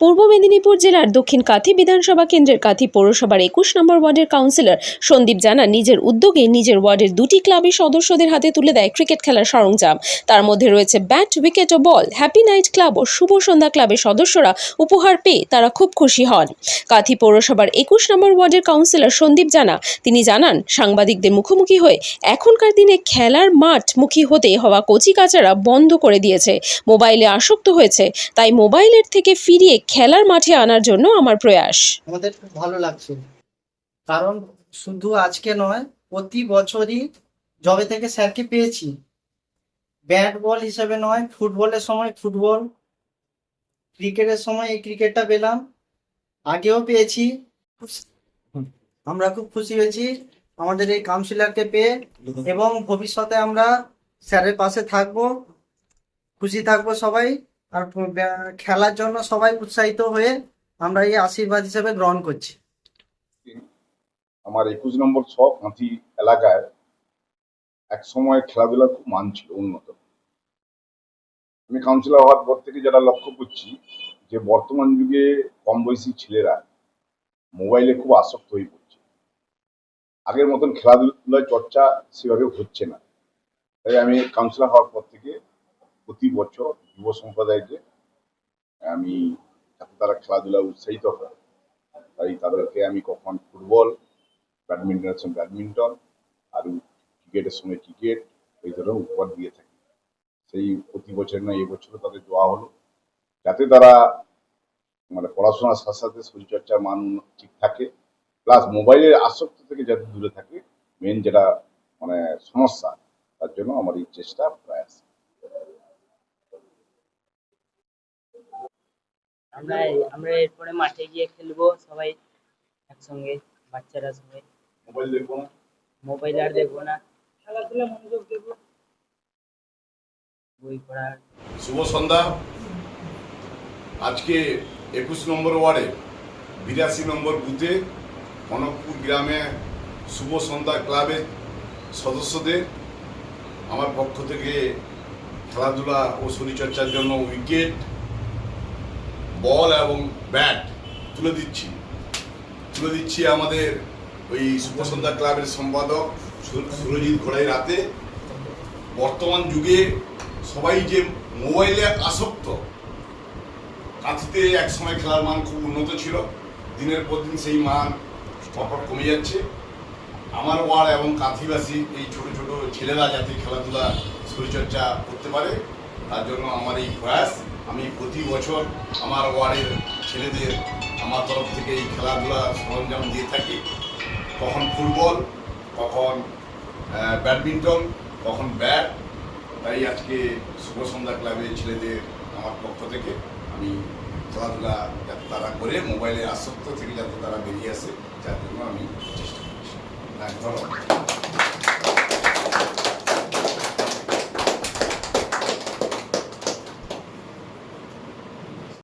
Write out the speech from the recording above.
পূর্ব মেদিনীপুর জেলার দক্ষিণ কাথি বিধানসভা কেন্দ্রের কাথি পৌরসভার একুশ নম্বর ওয়ার্ডের কাউন্সিলর সন্দীপ জানা নিজের উদ্যোগে নিজের ওয়ার্ডের দুটি ক্লাবের সদস্যদের হাতে তুলে দেয় ক্রিকেট খেলার সরঞ্জাম। তার মধ্যে রয়েছে ব্যাট, উইকেট ও বল, হ্যাপি নাইট ক্লাব ও শুভ সন্ধ্যা ক্লাবের সদস্যরা উপহার পেয়ে তারা খুব খুশি হন। কাথি পৌরসভার একুশ নম্বর ওয়ার্ডের কাউন্সিলর সন্দীপ জানা তিনি জানান, সাংবাদিকদের মুখোমুখি হয়ে এখনকার দিনে খেলার মাঠ মুখী হতে হওয়া কচিকাচারা বন্ধ করে দিয়েছে। মোবাইলে আসক্ত হয়েছে, তাই মোবাইলের থেকে ফিরিয়ে খেলার মাঠে আনার জন্য আমার প্রয়াস। আমাদের খুব ভালো লাগছে। কারণ শুধু আজকে নয়, প্রতি বছরই যবে থেকে স্যারকে পেয়েছি। ব্যাট বল হিসেবে নয়, ফুটবলের সময় ফুটবল, ক্রিকেটের সময় এই ক্রিকেটটা পেলাম। আগেও পেয়েছি। আমরা খুব খুশি হয়েছি আমাদের এই কাউন্সিলরকে পেয়ে এবং ভবিষ্যতে আমরা স্যারের পাশে থাকব, খুশি থাকব সবাই। আর খেলার জন্য সবাই উৎসাহিত হয়ে আমরা এই আশীর্বাদ হিসেবে গ্রহণ করছি। আমার একুশ নম্বর ছক হাঁথি এলাকায় এক সময় খেলাধুলার খুব মান ছিল উন্নত। আমি কাউন্সিলর হওয়ার পর থেকে যেটা লক্ষ্য করছি যে বর্তমান যুগে কম বয়সী ছেলেরা মোবাইলে খুব আসক্ত হয়ে পড়ছে। আগের মতন খেলাধুলায় চর্চা সেভাবে হচ্ছে না। তাই আমি কাউন্সিলর হওয়ার পর থেকে প্রতি বছর যুব সম্প্রদায়কে আমি, যাতে তারা খেলাধুলা উৎসাহিত হয়, তাই তাদেরকে আমি কখন ফুটবল ব্যাডমিন্টনের সময় ব্যাডমিন্টন, আর ক্রিকেটের সময় ক্রিকেট, এই ধরনের উপহার দিয়ে থাকি। সেই প্রতি বছর নয় এবছরও তাদের দেওয়া হলো, যাতে তারা মানে পড়াশোনার সাথে সাথে শরীরচর্চার মান ঠিক থাকে, প্লাস মোবাইলের আসক্তি থেকে যাতে দূরে থাকে মেন যেটা মানে সমস্যা, তার জন্য আমার এই চেষ্টা প্রয়াস আমরা আমরা এরপরে মাঠে গিয়ে খেলব সবাই একসঙ্গে বাচ্চারা সবাই। মোবাইল দেখব না? মোবাইল আর দেখব না। খেলাধুলা মনোযোগ দেবো। বই শুভ সন্ধ্যা। আজকে একুশ নম্বর ওয়ার্ডে বিরাশি নম্বর বুথে কনকপুর গ্রামে শুভ সন্ধ্যা ক্লাবের সদস্যদের আমার পক্ষ থেকে খেলাধুলা ও শরীরচর্চার জন্য উইকেট বল এবং ব্যাট তুলে দিচ্ছি। তুলে দিচ্ছি আমাদের ওই শুভ সন্ধ্যা ক্লাবের সম্পাদক সুরজিৎ ঘোড়াই রাতে। বর্তমান যুগে সবাই যে মোবাইলে আসক্ত কাঁথিতে এক সময় খেলার মান খুব উন্নত ছিল। দিনের পর দিন সেই মান পরপর কমে যাচ্ছে। আমার ওয়ার্ড এবং কাঁথিবাসী এই ছোট ছোট ছেলেরা যাতে খেলাধুলা শরীরচর্চা করতে পারে তার জন্য আমার এই প্রয়াস। আমি প্রতি বছর আমার ওয়ার্ডের ছেলেদের আমার তরফ থেকে এই খেলাধুলা সরঞ্জাম দিয়ে থাকি। কখন ফুটবল, কখন ব্যাডমিন্টন, কখন ব্যাট। তাই আজকে শুভ সন্ধ্যা ক্লাবের ছেলেদের আমার পক্ষ থেকে আমি খেলাধুলা যাতে তারা করে মোবাইলে আসক্ত থেকে যাতে তারা বেরিয়ে আসে, যার জন্য আমি চেষ্টা করছি। হ্যাঁ ধন্যবাদ।